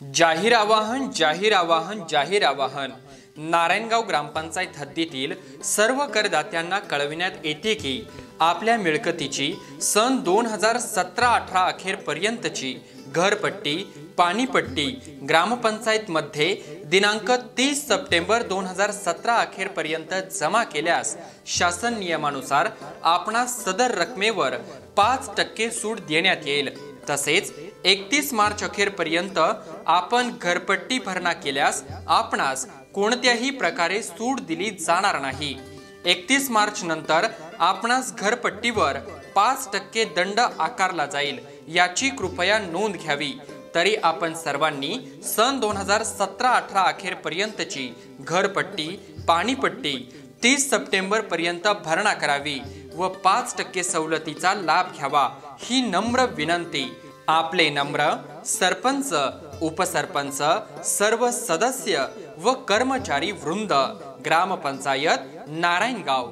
जाहीर आवाहन जाहीर आवाहन जाहीर आवाहन. नारायणगाव ग्रामपंचायत हद्दीतील सर्व करदात्यांना कळविण्यात येते की आपल्या मिळकतीची सन दोन हजार सतरा अठरा अखेरपर्यंतची घरपट्टी पाणीपट्टी ग्रामपंचायतमध्ये दिनांक तीस सप्टेंबर दोन हजार सतरा अखेरपर्यंत जमा केल्यास शासन नियमानुसार आपणास सदर रकमेवर पाच टक्के सूट देण्यात येईल. तसेच एकतीस मार्च अखेरपर्यंत आपण घरपट्टी भरणा केल्यास आपणास कोणत्याही प्रकारे सूट दिली जाणार नाही. एकतीस मार्च नंतर आपणास घरपट्टीवर पाच टक्के दंड आकारला जाईल याची कृपया नोंद घ्यावी. तरी आपण सर्वांनी सन दोन हजार सतरा अठरा अखेरपर्यंतची घरपट्टी पाणीपट्टी तीस सप्टेंबर पर्यंत भरणा करावी. व पाच टक्के सवलतीचा लाभ घ्यावा ही नम्र विनंती. आपले नम्र सरपंच उपसरपंच सर्व सदस्य व कर्मचारी वृंद ग्रामपंचायत नारायणगाव.